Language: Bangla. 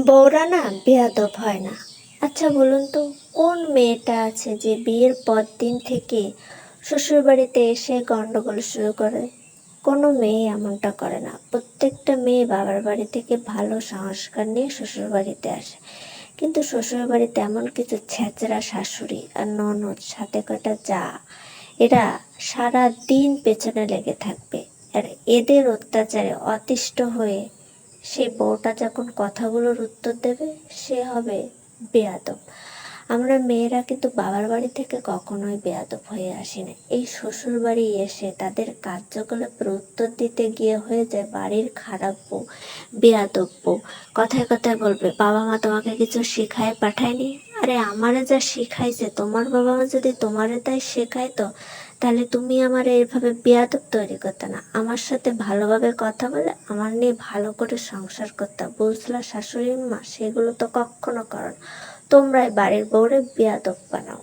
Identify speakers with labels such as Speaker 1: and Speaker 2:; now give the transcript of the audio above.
Speaker 1: বউরা না বেয়াদব হয় না। আচ্ছা বলুন তো, কোন মেয়েটা আছে যে বিয়ের পর দিন থেকে শ্বশুরবাড়িতে এসে গন্ডগোল শুরু করে? কোনো মেয়ে এমনটা করে না। প্রত্যেকটা মেয়ে বাবার বাড়ি থেকে ভালো সংস্কার নিয়ে শ্বশুরবাড়িতে আসে। কিন্তু শ্বশুরবাড়িতে এমন কিছু ছেঁচড়া শাশুড়ি আর ননদ, সাথে কটা যা, এরা সারা দিন পেছনে লেগে থাকবে। আর এদের অত্যাচারে অতিষ্ঠ হয়ে সেই বউটা যখন কথাগুলোর উত্তর দেবে, সে হবে বেয়াদব। আমরা মেয়েরা কিন্তু বাবার বাড়ি থেকে কখনোই বেয়াদব হয়ে আসি না। এই শ্বশুর বাড়ি এসে তাদের কার্যকলাপের উত্তর দিতে গিয়ে হয়ে যায় বাড়ির খারাপ বউ, বেয়াদব বউ। কথায় কথায় বলবে, বাবা মা তোমাকে কিছু শেখায়, পাঠায়নি? আরে আমারে যা শেখাইছে, তোমার বাবা মা যদি তোমারে তাই শেখায় তো তাহলে তুমি আমার এইভাবে বেয়াদব তৈরি করতে না। আমার সাথে ভালোভাবে কথা বলে, আমার নিয়ে ভালো করে সংসার করতে। বুঝলা শাশুড়ি মা, সেগুলো তো কখনো করো তোমরাই বাড়ির বউরে বেয়াদব বানাও।